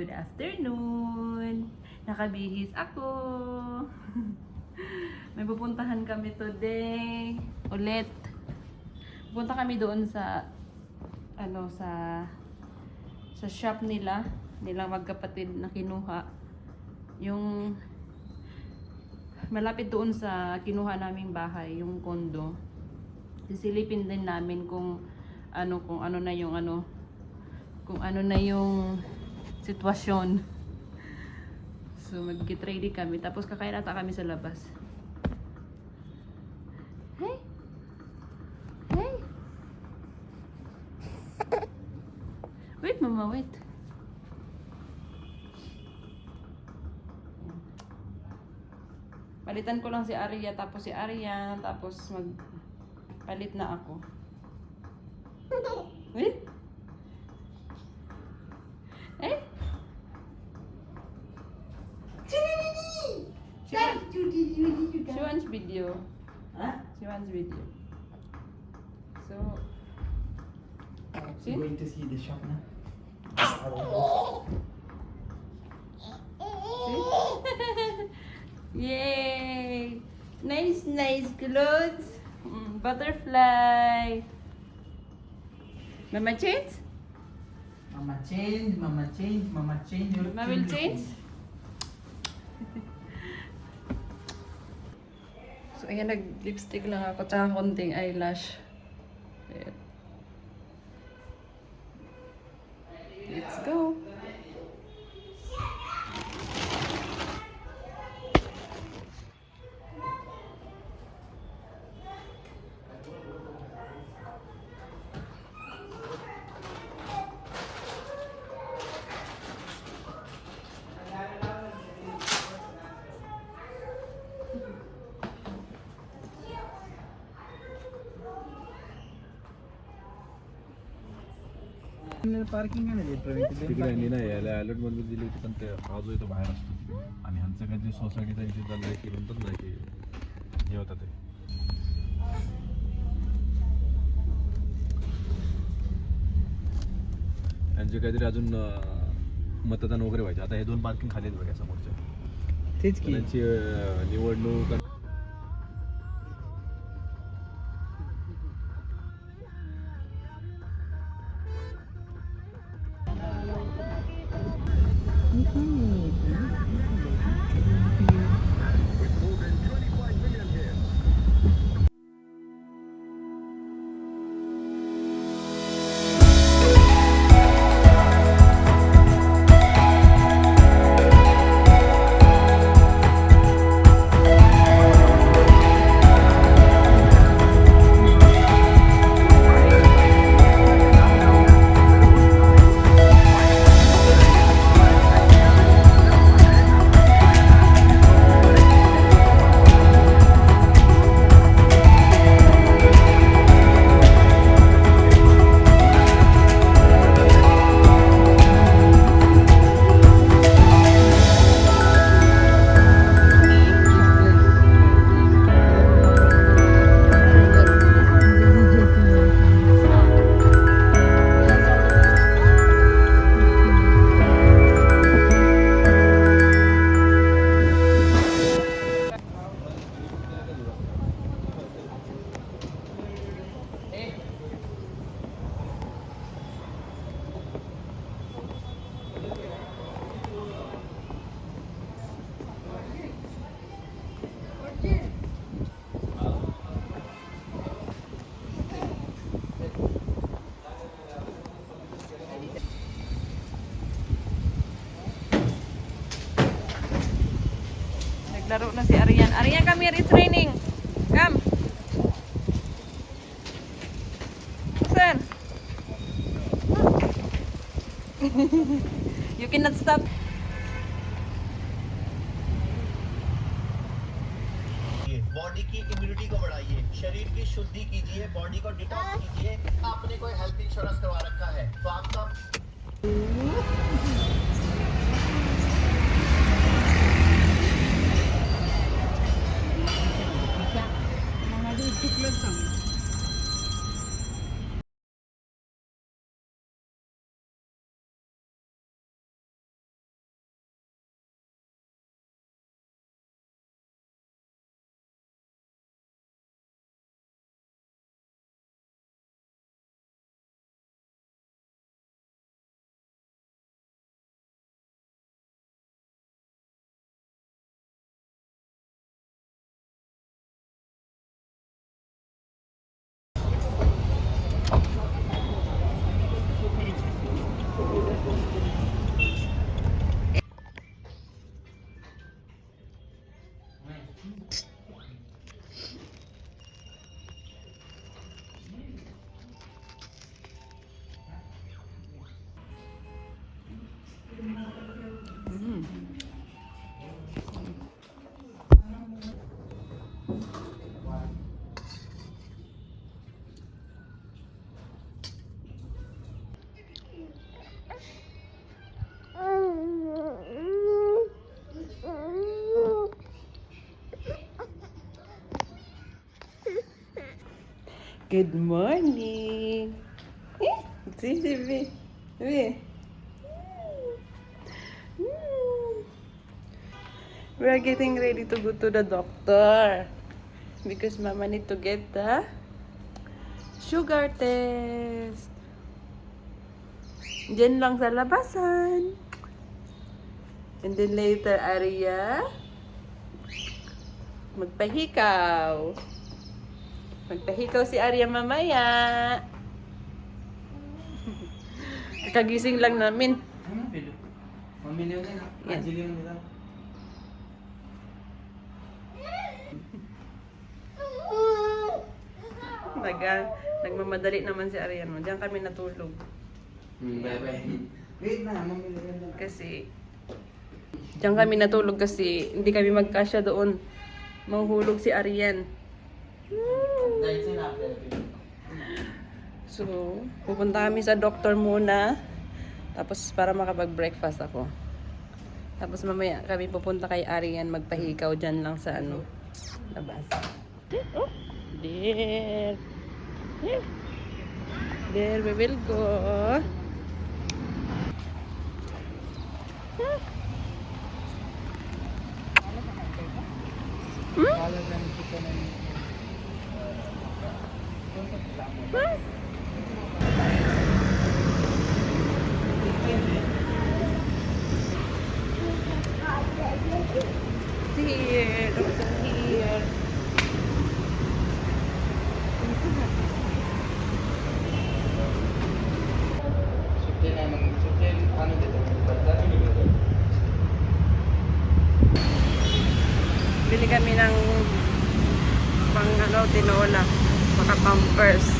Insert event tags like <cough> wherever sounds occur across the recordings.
Good afternoon! Nakabihis ako! <laughs> May pupuntahan kami today. Ulit. Pupunta kami doon sa ano sa sa shop nila nilang magkapatid na kinuha yung malapit doon sa kinuha naming bahay yung kondo sisilipin din namin kung ano kung ano na yung ano kung ano na yung sitwasyon. So mag-get ready kami. Tapos kakain ata kami sa labas. Hey! Hey! <laughs> Wait mama wait. Palitan ko lang si Arya, tapos si Arya, tapos mag palit na ako. So, See? Going to see the shop see? <laughs> Yay! Nice, nice clothes. Mm, butterfly. Mama change? Mama change, mama change, mama change. your Mama will change. change? <laughs> So, ayan, nag-lipstick lang ako, tsaka konting eyelash. Parking Praveen तिकडे यांनी नाही अलर्ट दिली होती पण ते येतो बाहेर असतो. आणि ह्यांचं काय जे सोसायटीचा इथे चाललंय की म्हणतात ना की हे होतं ते. त्यांचे काहीतरी अजून अं, मतदान वगैरे व्हायचे. आता हे दोन पार्किंग खाली आहेत बघा समोरच्या तेच की. त्यांची अं, निवडणूक Mm-hmm. Naglaro na si Arian. Arian, come here. It's raining. Come. Sir. you cannot stop. Body की इम्यूनिटी को बढ़ाइए शरीर की शुद्धि कीजिए बॉडी को detox Good morning. Eh, see, see, see. See. Hmm. We are getting ready to go to the doctor because Mama need to get the sugar test. Diyan lang sa labasan. And then later, Aria, magpahikaw. Magpahikaw si Arya mamaya. Kakagising lang namin. Ano pilo? Mamiliw na. Ajiliw nila. Nag, ah, nagmamadali naman si Aryan mo. Diyan kami natulog. Hmm, bye bye. Wait na, mamiliw na. Kasi, diyan kami natulog kasi hindi kami magkasya doon. Mahuhulog si Aryan. Dahil sila So, pupunta kami sa doktor muna. Tapos para makapag-breakfast ako. Tapos mamaya kami pupunta kay Arian magpahikaw dyan lang sa ano, labas. Oh, there. There. There we will go. Here, doctor here. Sukli na nung sukli. Ano dito? Bili kami ng pang ano, tinola. my mom first.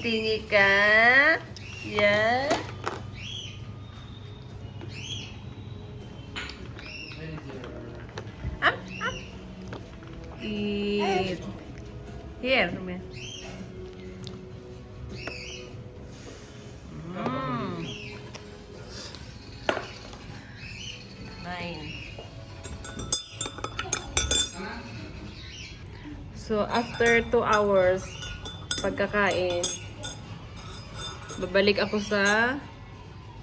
Iting-itingi ka. Yan. Up, up. Eat. Here, here. Mm. Nine. So, after two hours, pagkakain, babalik ako sa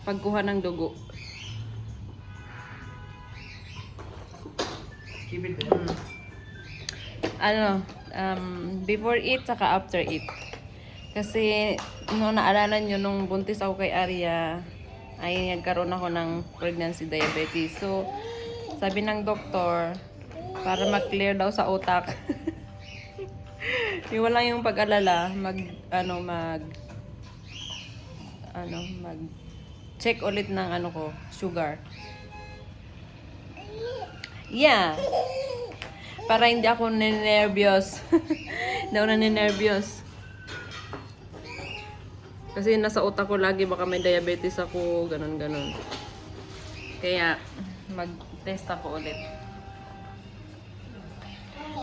pagkuha ng dugo. Keep it there. ano, um, before eat, saka after eat. Kasi, no, naalala nyo, nung buntis ako kay Arya, ay nagkaroon ako ng pregnancy diabetes. So, sabi ng doktor, para mag-clear daw sa utak. <laughs> yung wala yung pag-alala, mag, ano, mag, ano, mag, check ulit ng ano ko, sugar. Yeah. Para hindi ako ninervyos. <laughs> hindi ako naninervyos. Kasi nasa utak ko lagi baka may diabetes ako, ganun ganun. Kaya mag-test ako ulit.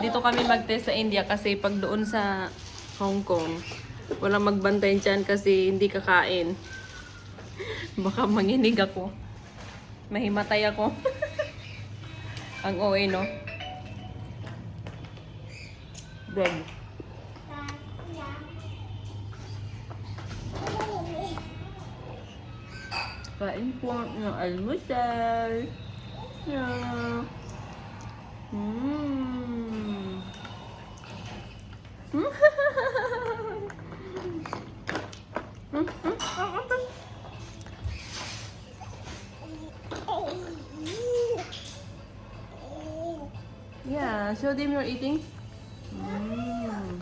Dito kami mag-test sa India kasi pag doon sa Hong Kong, walang magbantay dyan kasi hindi kakain. <laughs> Baka manginig ako. Mahimatay ako. <laughs> Ang OA, no? Bread. Kain po ng almusal. Yeah. Mm. <laughs> Yeah, show them you're eating. Mm.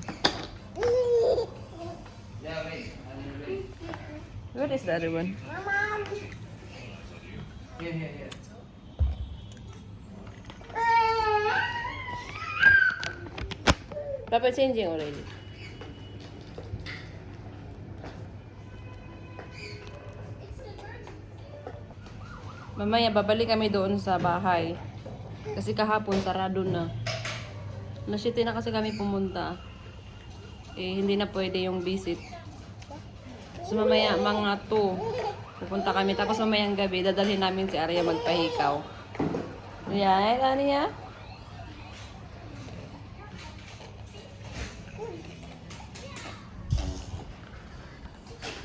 What is the other one? Papa changing already. Mamaya babalik kami doon sa bahay. Kasi kahapon sarado na. Nasiti na kasi kami pumunta. Eh, hindi na pwede yung visit. So mamaya mga 2 pupunta kami. Tapos mamayang gabi dadalhin namin si Arya magpahikaw. Yan, Arya.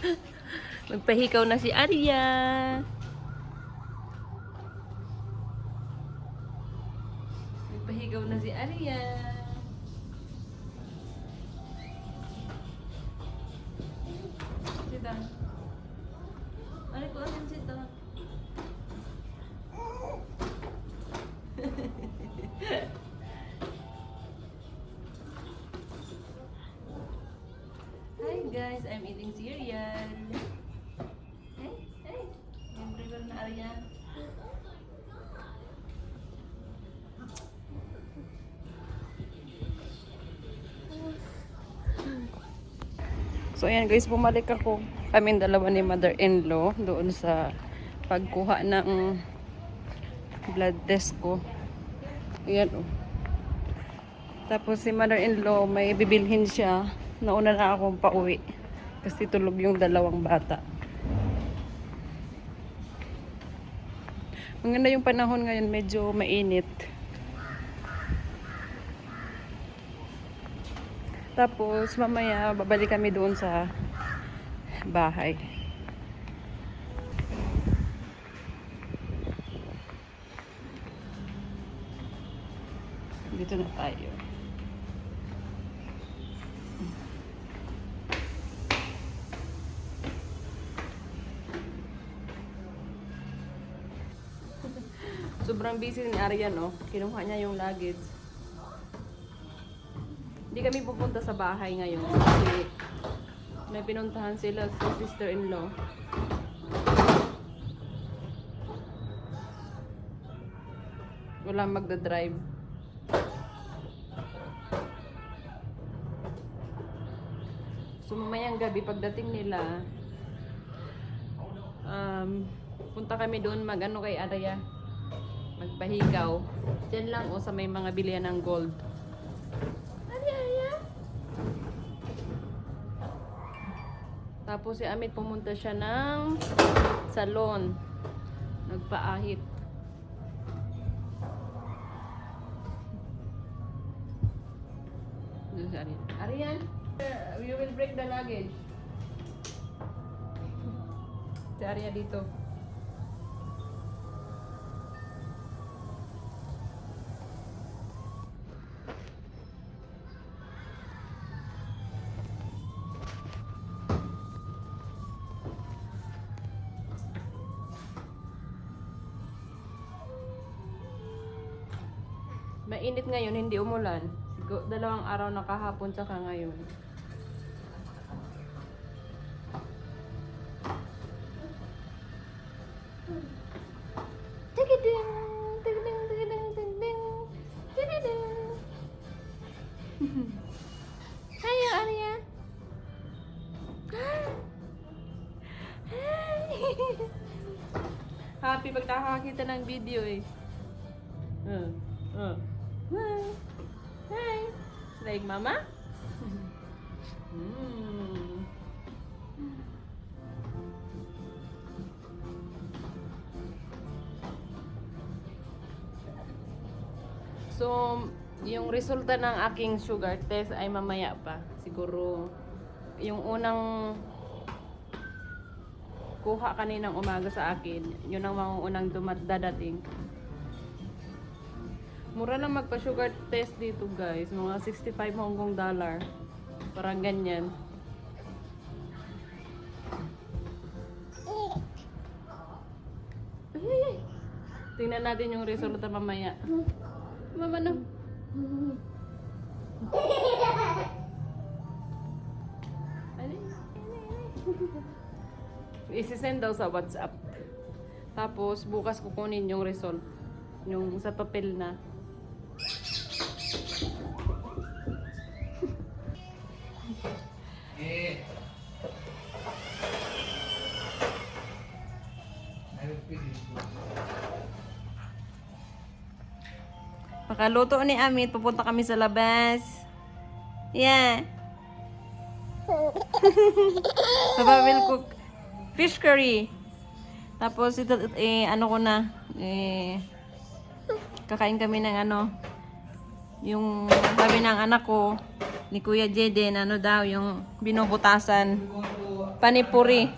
<laughs> Magpahikaw na si Arya. So ayan guys, bumalik ako. Kami dalawa ni mother-in-law doon sa pagkuha ng blood test ko. Ayan oh. Tapos si mother-in-law may bibilhin siya. Nauna na akong pauwi. Kasi tulog yung dalawang bata. Maganda yung panahon ngayon, medyo mainit. Tapos mamaya babalik kami doon sa bahay. Dito na tayo. <laughs> Sobrang busy ni Arya, no? Kinuha niya yung luggage. Hindi kami pupunta sa bahay ngayon kasi may pinuntahan sila sa sister-in-law. Walang magdadrive. So mamayang gabi pagdating nila um, punta kami doon mag ano kay Araya magpahigaw. Diyan lang o sa may mga bilihan ng gold. Tapos si Amit pumunta siya ng salon. Nagpaahit. Doon si Arian. Arian, you will break the luggage. Si Arya dito. Mainit ngayon, hindi umulan. Sigo, dalawang araw na kahapon tsaka ngayon. Tigiding, tigiding, tigiding, tigiding, tigiding. <laughs> Hayo, Arya. <laughs> Happy pag nakakakita ng video eh. So, yung resulta ng aking sugar test ay mamaya pa. Siguro, yung unang kuha kaninang umaga sa akin, yun ang mga unang dumat dadating. Mura lang magpa-sugar test dito guys. Mga 65 Hong Kong dollar. Parang ganyan. Tingnan natin yung resulta mamaya. Mama, no? Ano? Isisend daw sa WhatsApp. Tapos, bukas kukunin yung result. Yung sa papel na. Pakaluto ni Amit, pupunta kami sa labas. Yeah. <laughs> Papa will cook fish curry. Tapos ito, eh, ano ko na, eh, kakain kami ng ano, yung sabi ng anak ko, ni Kuya Jeden, ano daw, yung binubutasan, panipuri.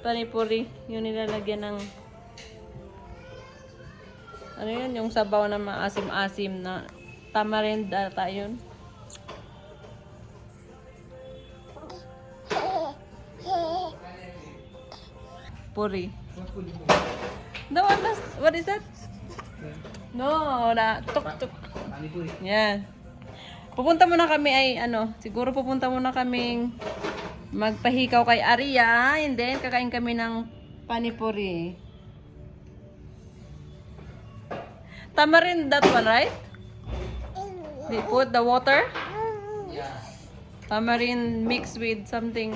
Panipuri, yung nilalagyan ng ano yun, yung sabaw na maasim-asim na tamarind ata yun. Puri. No, what is, what is that? No, na tuk tuk. Panipuri. Yan. Pupunta muna kami ay ano, siguro pupunta muna kaming magpahikaw kay Aria and then kakain kami ng panipuri. Tamarind that one, right? They put the water? Yeah. Tamarind mixed with something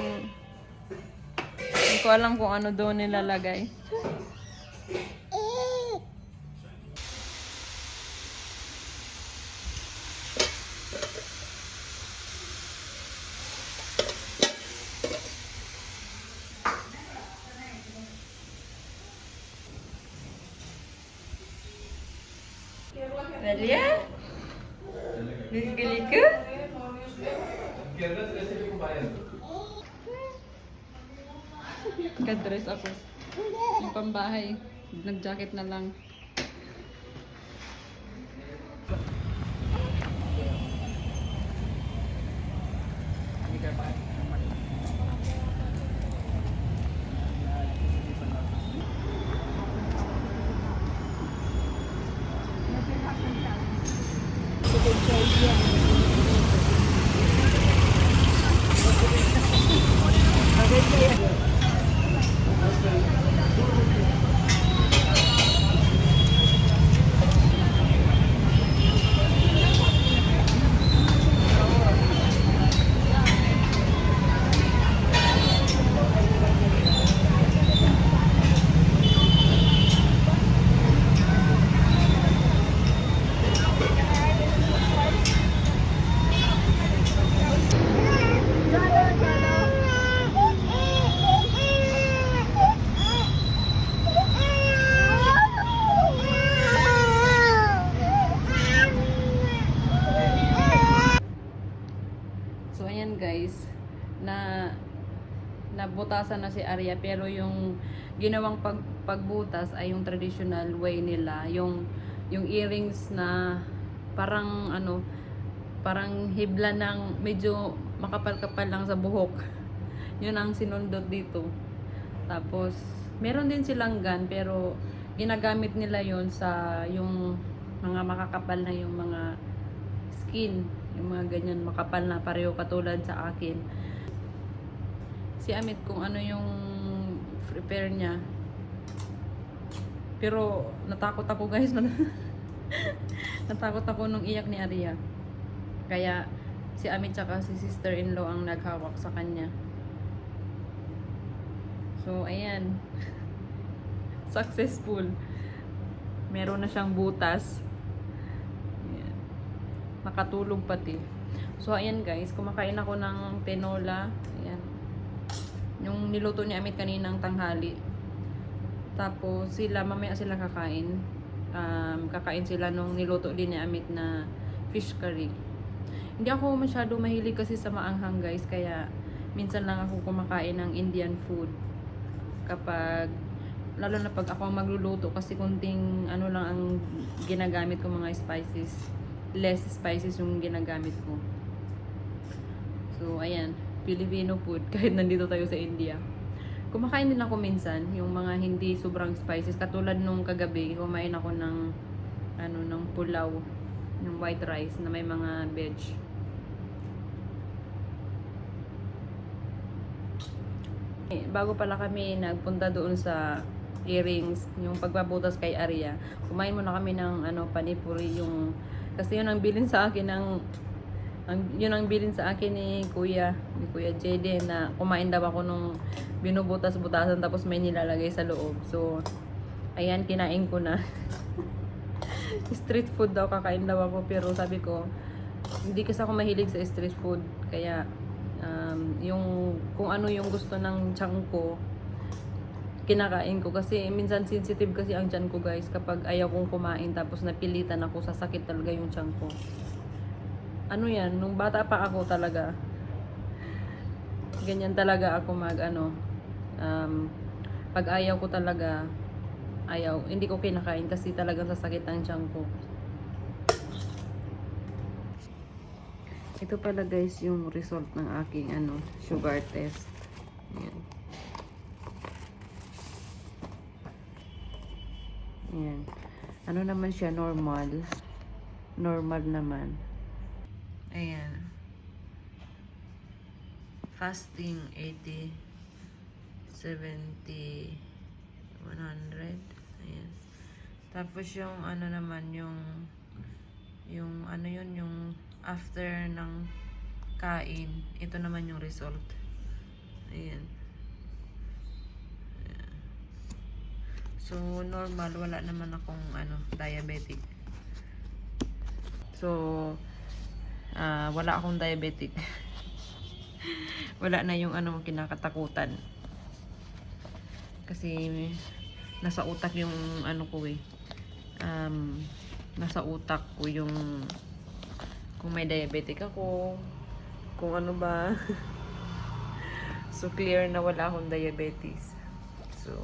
hindi ko alam kung ano doon nilalagay. Nag-dress ako. Yung pambahay. Nag-jacket na lang. Nabutasan na si Arya pero yung ginawang pag, pagbutas ay yung traditional way nila, yung yung earrings na parang ano, parang hibla ng medyo makapal-kapal lang sa buhok. <laughs> Yun ang sinundot dito. Tapos meron din silang gun pero ginagamit nila yon sa yung mga makakapal na yung mga skin, yung mga ganyan makapal na pareho katulad sa akin. Si Amit kung ano yung prepare niya. Pero natakot ako guys. <laughs> natakot ako nung iyak ni Aria. Kaya si Amit tsaka si sister-in-law ang naghawak sa kanya. So, ayan. <laughs> Successful. Meron na siyang butas. Ayan. Nakatulog pati. So, ayan guys. Kumakain ako ng tinola. Yung niluto ni Amit kaninang tanghali. Tapos, sila, mamaya sila kakain. Um, kakain sila nung niluto din ni Amit na fish curry. Hindi ako masyado mahilig kasi sa maanghang guys. Kaya, minsan lang ako kumakain ng Indian food. Kapag lalo na pag ako magluluto kasi kunting ano lang ang ginagamit ko mga spices less spices yung ginagamit ko So, ayan, Filipino food <laughs> kahit nandito tayo sa India. Kumakain din ako minsan, yung mga hindi sobrang spices. Katulad nung kagabi, kumain ako ng ano ng pulaw, ng white rice na may mga veg. Bago pala kami nagpunta doon sa earrings, yung pagpaputas kay Arya, kumain muna kami ng ano panipuri yung kasi yun ang bilin sa akin ng ang, yun ang bilin sa akin ni Kuya, ni Kuya JD na kumain daw ako nung binubutas-butasan tapos may nilalagay sa loob. So, ayan, kinain ko na. <laughs> street food daw, kakain daw ako. Pero sabi ko, hindi kasi ako mahilig sa street food. Kaya, um, yung, kung ano yung gusto ng chang ko, kinakain ko kasi minsan sensitive kasi ang tiyan ko guys kapag ayaw kong kumain tapos napilitan ako sasakit talaga yung tiyan ko ano yan, nung bata pa ako talaga, ganyan talaga ako mag, ano, um, pag ayaw ko talaga, ayaw, hindi ko kinakain kasi talagang sasakit ang tiyan ko. Ito pala guys yung result ng aking ano, sugar test. Ayan. Ayan. Ano naman siya, normal. Normal naman. Ayan. Fasting 80 70 100 Ayan. Tapos yung ano naman yung yung ano yun yung after ng kain ito naman yung result. Ayan. So normal wala naman akong ano diabetic. So ah wala akong diabetic. <laughs> wala na yung ano kinakatakutan. Kasi nasa utak yung ano ko eh. Um, nasa utak ko yung kung may diabetic ako, kung ano ba. <laughs> so clear na wala akong diabetes. So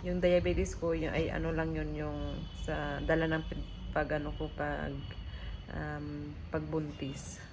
yung diabetes ko yung ay ano lang yun yung sa dala ng pag ano ko pag um, pagbuntis.